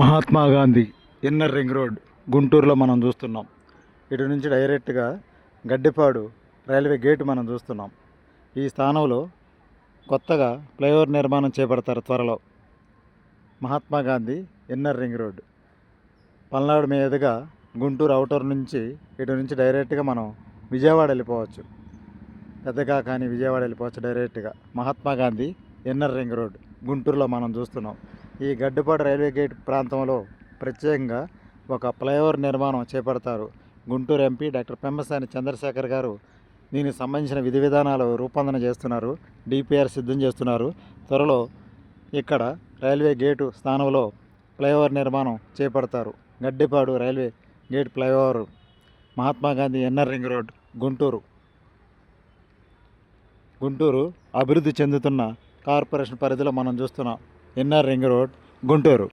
Mahatma Gandhi inner ring road గుంటూరులో మనం చూస్తున్నాం. ఇటు నుంచి డైరెక్ట్గా గడ్డిపాడు రైల్వే గేట్ మనం చూస్తున్నాం. ఈ స్థానంలో కొత్తగా ఫ్లైఓవర్ నిర్మాణం చేపడతారు త్వరలో. Mahatma Gandhi inner ring road. Palnadu మీదుగా గుంటూరు అవుటర్ నుంచి ఇటు నుంచి డైరెక్ట్గా మనం విజయవాడ వెళ్ళిపోవచ్చు. పెద్దగా కానీ విజయవాడ వెళ్ళిపోవచ్చు డైరెక్ట్గా. Mahatma Gandhi inner ring road గుంటూరులో మనం చూస్తున్నాం. ఈ గడ్డిపాడు రైల్వే గేట్ ప్రాంతంలో ప్రత్యేకంగా ఒక ఫ్లైఓవర్ నిర్మాణం చేపడతారు. గుంటూరు ఎంపీ డాక్టర్ పెమ్మసాని చంద్రశేఖర్ గారు దీనికి సంబంధించిన విధి విధానాలు రూపొందన చేస్తున్నారు. డిపిఆర్ సిద్ధం చేస్తున్నారు. త్వరలో ఇక్కడ రైల్వే గేటు స్థానంలో ఫ్లైఓవర్ నిర్మాణం చేపడతారు. Gaddipadu railway gate flyover Mahatma Gandhi inner ring road Guntur. Guntur అభివృద్ధి చెందుతున్న కార్పొరేషన్ పరిధిలో మనం చూస్తున్నాం. Inner ring road Guntur.